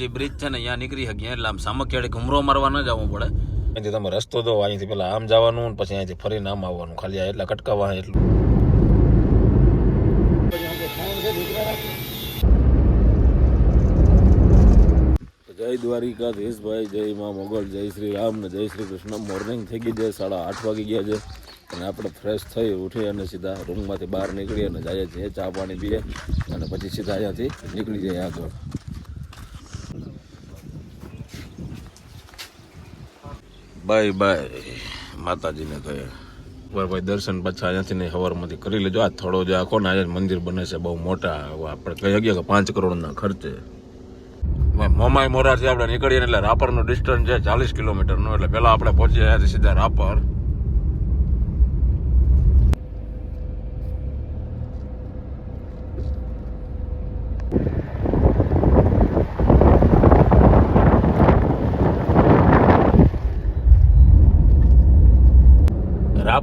જે બ્રિજ છે ને અહીંયા નીકળી શકીએ એટલે આમ સામખિયાળી ઘુમરો મારવા ન જવું પડે. અહીંથી તમે રસ્તો દો અહીંથી પેલા આમ જવાનું ને પછી અહીંથી ફરીને આમ આવવાનું. ખાલી આ એટલા કટકાવા એટલું. જય દ્વારિકા દેશભાઈ જય મા મોગલ જય શ્રી રામ ને જય શ્રી કૃષ્ણ. મોર્નિંગ થઈ ગઈ છે સાડા આઠ વાગી ગયા છે અને આપણે ફ્રેશ થઈ ઉઠી અને સીધા રૂમમાંથી બહાર નીકળી અને જઈએ છીએ ચા પાણી પીએ અને પછી સીધા અહીંયાથી નીકળી જઈએ આગળ. Bye bye. માતાજીને કહે ભાઈ દર્શન પાછા અહીંયાથી નહીં હવારમાંથી કરી લેજો. આ થોડો જે આખો ને આજે મંદિર બને છે, બહુ મોટા આપણે કહી શકીએ કે પાંચ કરોડના ખર્ચે. મોમાઈ મોરાથી આપણે નીકળીએ એટલે રાપરનું ડિસ્ટન્સ છે ચાલીસ કિલોમીટરનું. એટલે પહેલાં આપણે પહોંચીએ અહીંયાથી સીધા રાપર.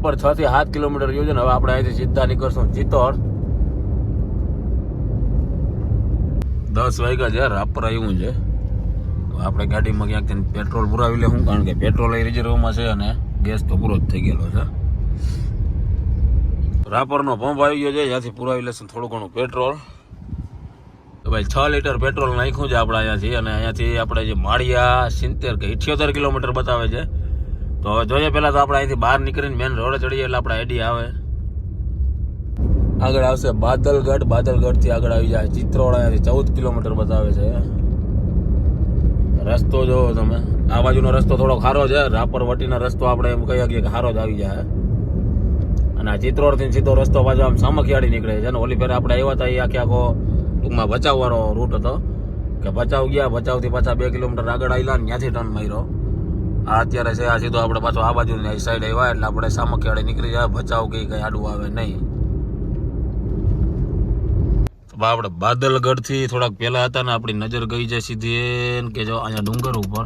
રાપર છ થી સાત કિલોમીટર ગયું છે ને હવે આપણે અહીંથી સીધા નીકળશું. ચિત્તોડ. દસ વાગ્યા છે, રાપર આવ્યું છે. આપણે ગાડીમાં ક્યાંક પેટ્રોલ પુરાવી લેવું, કારણ કે પેટ્રોલ એ રિઝર્વમાં છે અને ગેસ તો પૂરો જ થઈ ગયેલો છે. રાપરનો પંપ આવી ગયો છે જ્યાંથી પુરાવી લેશું થોડું ઘણું પેટ્રોલ. તો ભાઈ, છ લીટર પેટ્રોલ નાખ્યું છે આપણે અહીંયાથી, અને અહીંયાથી આપણે જે માળિયા સિત્તેર કે ઇઠ્યોતેર કિલોમીટર બતાવે છે. તો જોઈએ, પહેલાં તો આપણે અહીંથી બહાર નીકળીને મેન રોડે ચડીએ એટલે આપણે આઈડી આવે. આગળ આવશે બાદલગઢ. બાદલગઢથી આગળ આવી જાય ચિત્રોડા અહીંથી ચૌદ કિલોમીટર બતાવે છે. રસ્તો જોવો તમે. આ બાજુનો રસ્તો થોડો ખારો છે. રાપર વટીનો રસ્તો આપણે એમ કહી શકીએ કે ખારો જ આવી જાય. અને આ ચિત્રોડથી સીધો રસ્તો પાછો આમ સામખિયાળી નીકળે છે. ને ઓલી ફેર આપણે આવ્યા હતા એ આખે આખો ટૂંકમાં ભચાઉ રૂટ હતો. કે બચાવ ગયા બચાવથી પાછા બે કિલોમીટર આગળ આવેલા ને ત્યાંથી ટર્ન માર્યો. આ અત્યારે છે, આ સીધો આપણે પાછો આ બાજુની સાઈડ આવ્યા એટલે આપણે સામખિયાળી નીકળી જાય, ભચાઉ કે કઈ આડું આવે નહીં. આપણે બાદલગઢથી થોડાક પેલા હતા ને આપણી નજર ગઈ છે સીધી કે જો અહીંયા ડુંગર ઉપર.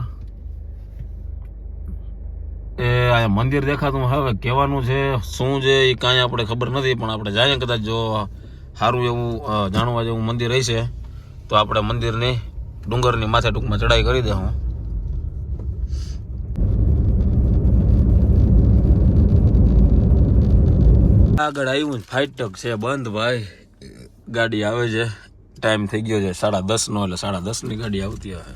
એ અહીંયા મંદિર દેખાતું હવે કહેવાનું છે, શું છે એ કાંઈ આપણે ખબર નથી, પણ આપણે જાય કદાચ જો સારું એવું જાણવા જેવું મંદિર હશે, તો આપણે મંદિરની ડુંગરની માથે ટૂંકમાં ચડાઈ કરી દે હું આગળ આવ્યું ફાઈટક છે બંધ ભાઈ. ગાડી આવે છે. ટાઈમ થઈ ગયો છે સાડા દસ નો એટલે સાડા દસની ગાડી આવતી હશે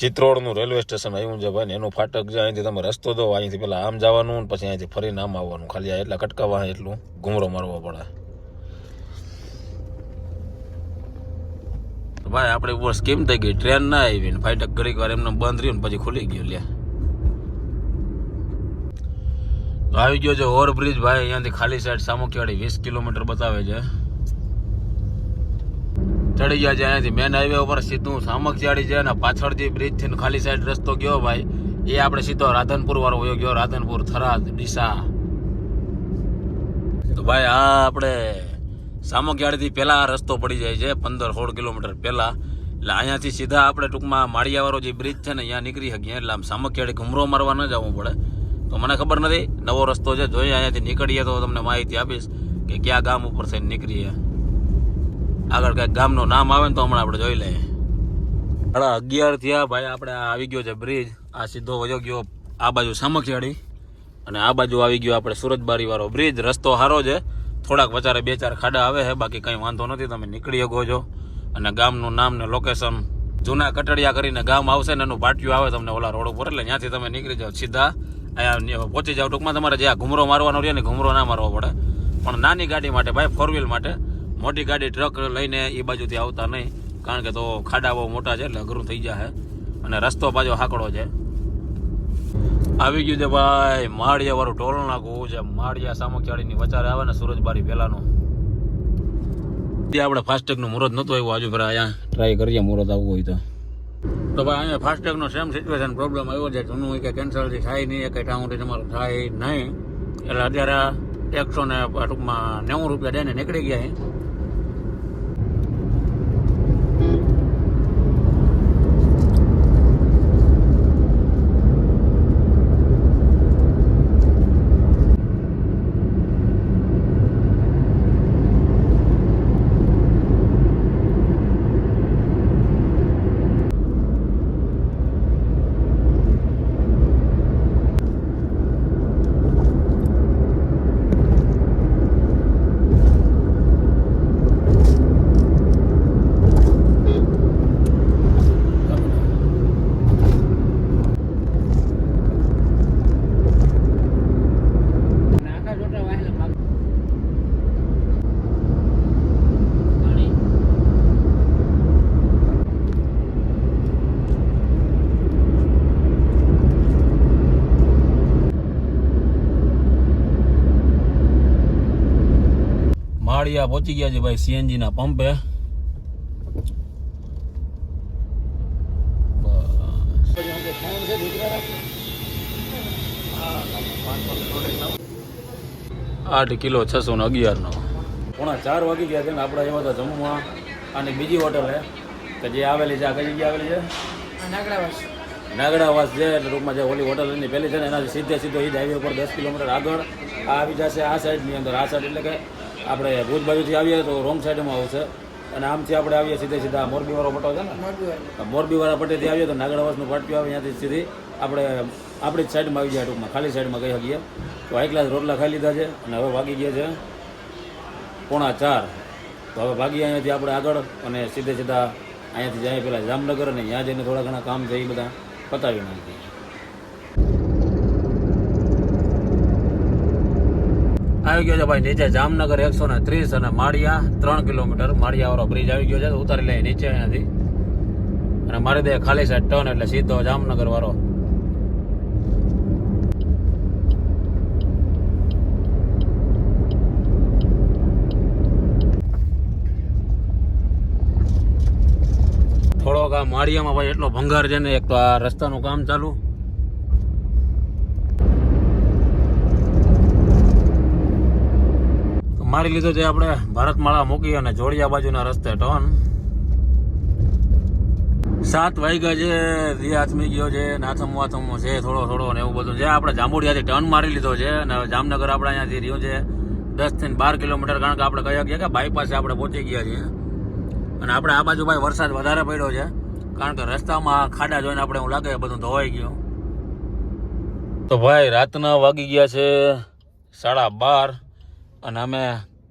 ચિત્રોડનું રેલવે સ્ટેશન આવ્યું છે ભાઈ એનું ફાટક છે. અહીંથી તમે રસ્તો દો અહીંથી પેલા આમ જવાનું ને પછી અહીંથી ફરીને આમ આવવાનું. ખાલી આ એટલા કટકાવા એટલું ઘૂમરો મારવો પડે. તો ભાઈ આપણે ઉપર કેમ થઈ ગઈ? ટ્રેન ના આવી ને ફાટક ઘડીક વાર એમને બંધ રહ્યું ને પછી ખુલી ગયું લ્યા. તો આવી ગયો છે ઓવરબ્રિજ ભાઈ, અહીંયાથી ખાલી સાઈડ સામુખિયાળી વીસ કિલોમીટર બતાવે છે. ચડી ગયા છે અહીંયાથી. મેન હાઈવે ઉપર સીધું સામખિયાળી છે અને પાછળ જે બ્રિજથી ખાલી સાઈડ રસ્તો ગયો ભાઈ, એ આપણે સીધો રાધનપુર વાળો વયો ગયો, રાધનપુર, થરાદ, ડીસા. તો ભાઈ, આ આપણે સામખીયાળીથી પહેલાં રસ્તો પડી જાય છે, પંદર સોળ કિલોમીટર પહેલા. એટલે અહીંયાથી સીધા આપણે ટૂંકમાં માળિયાવાળો જે બ્રિજ છે ને, અહીંયા નીકળી શકીએ. એટલે આમ સામખિયાળી ઘુમરો મારવા ન જવું પડે. તો મને ખબર નથી. નવો રસ્તો છે જોઈએ અહીંયાથી નીકળીએ તો તમને માહિતી આપીશ કે કયા ગામ ઉપર થઈને નીકળીએ. આગળ કાંઈક ગામનું નામ આવે ને તો હમણાં આપણે જોઈ લઈએ. સાડા અગિયાર થયા ભાઈ, આપણે આવી ગયો છે બ્રિજ આ સીધો વયો ગયો આ બાજુ સામખિયાળી. અને આ બાજુ આવી ગયો આપણે સુરજબારી વાળો બ્રિજ રસ્તો સારો છે. થોડાક વચારે બે ચાર ખાડા આવે છે, બાકી કંઈ વાંધો નથી, તમે નીકળી શકો છો. અને ગામનું નામ ને લોકેશન જૂના કટડિયા કરીને ગામ આવશે ને એનું પાટિયું આવે તમને ઓલા રોડ ઉપર, એટલે ત્યાંથી તમે નીકળી જાઓ સીધા. અહીંયા પહોંચી જાઓ ટૂંકમાં તમારે જ્યાં ઘુમરો મારવાનો રહે ને ઘુમરો ના મારવો પડે. પણ નાની ગાડી માટે ભાઈ ફોર વ્હીલ માટે, મોટી ગાડી ટ્રક લઈને એ બાજુથી આવતા નહીં. કારણ કે તો ખાડા બહુ મોટા છે એટલે અઘરું થઈ જાય અને રસ્તો પાછો હાકડો છે. આવી ગયું છે ભાઈ માળિયા વાળું ટોલ નાખવું છે. માળિયા સામખિયાળીની વચારે આવે ને સુરજબારી પહેલાનું. આપણે ફાસ્ટેગનું મુહૂર્ત નહોતું આવ્યું. આજુ ફરા અહીંયા ટ્રાય કરીએ, મુહૂર્ત આવવું હોય તો. તો ભાઈ અહીંયા ફાસ્ટેગનો સેમ સિચ્યુએશન પ્રોબ્લેમ આવ્યો છે. જૂનું કે કેન્સલ થાય નહીં કે ટાઉનથી તમારું થાય નહીં. એટલે અત્યારે એકસો ને ટૂંકમાં નેવું રૂપિયા દઈને નીકળી ગયા અહીં પહોંચી ગયા છે ભાઈ સીએનજી ના પંપે આઠ કિલો છસો ને અગિયાર નો પોણા ચાર વાગી ગયા છે ને આપણે એવા તો જમવા. અને બીજી હોટલ છે કે જે આવેલી છે આ કઈ જગ્યા આવેલી છે? નાગડાવાસ. છે એટલે ટૂંકમાં જે ઓલી હોટલ એની પહેલી છે ને એનાથી સીધે સીધો એ જ હાઈવે ઉપર દસ કિલોમીટર આગળ. આ આવી જશે આ સાઈડની અંદર આ સાઈડ એટલે કે આપણે ભુજ બાજુથી આવીએ તો રોંગ સાઈડમાં આવશે અને આમથી આપણે આવીએ સીધે સીધા મોરબીવાળો પટો છે ને? મોરબીવાળા. પટેથી આવીએ તો નાગડાવાસનું પાટિયું આવે ત્યાંથી સીધી આપણે આપણી જ સાઈડમાં આવી જાય ટૂંકમાં ખાલી સાઈડમાં ગઈ શકીએ. તો હાઈ ગ્લાસ રોટલા ખાઈ લીધા છે અને હવે વાગી ગયા છે પોણા ચાર. તો હવે ભાગી અહીંયાથી આપણે આગળ અને સીધે સીધા અહીંયાથી જાય પેલા જામનગર અને ત્યાં જઈને થોડા ઘણા કામ છે એ બધા પતાવી નાખીએ. આવી ગયો છે ભાઈ, નીચે જામનગર એકસો ને ત્રીસ અને માળિયા ત્રણ કિલોમીટર. માળિયાવાળો બ્રિજ આવી ગયો છે ઉતારી લઈએ નીચે અહીંયાથી. અને મારી દે ખાલી સાઈડ ટર્ન એટલે સીધો જામનગર વાળો થોડોક આ માળિયામાં ભાઈ એટલો ભંગાર છે ને, એક તો આ રસ્તાનું કામ ચાલુ. મારી લીધો છે આપણે ભારતમાળા મૂકી અને જોડિયા બાજુના રસ્તે ટર્ન સાત વાગ્યા છે રિયાથમી ગયો છે, નાથમ વાથમો છે, થોડો થોડો ને એવું બધું. છે આપણે જાંબુડિયાથી ટર્ન મારી લીધો છે અને જામનગર આપણે અહીંયાથી રહ્યો છે, દસ બાર કિલોમીટર. કારણ કે આપણે કયા ગયા કે બાયપાસે આપણે પહોંચી ગયા છીએ. અને આપણે આ બાજુ ભાઈ વરસાદ વધારે પડ્યો છે, કારણ કે રસ્તામાં ખાડા જોઈને આપણે એવું લાગે બધું ધોવાઈ ગયું. તો ભાઈ રાતના વાગી ગયા છે સાડા બાર. અને અમે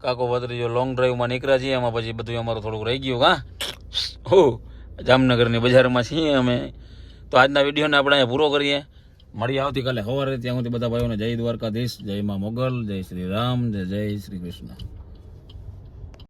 કાકો ભત્રીજો લોંગ ડ્રાઈવમાં નીકળ્યા છીએ, એમાં પછી બધું અમારું થોડુંક રહી ગયું, હા? હો, જામનગરની બજારમાં છીએ અમે. તો આજના વિડીયોને આપણે અહીંયા પૂરો કરીએ. મળી આવતીકાલે સવારે ત્યાં સુધી બધા ભાઈઓને જય દ્વારકાધીશ, જય મા મોગલ, જય શ્રી રામ, જય જય શ્રી કૃષ્ણ.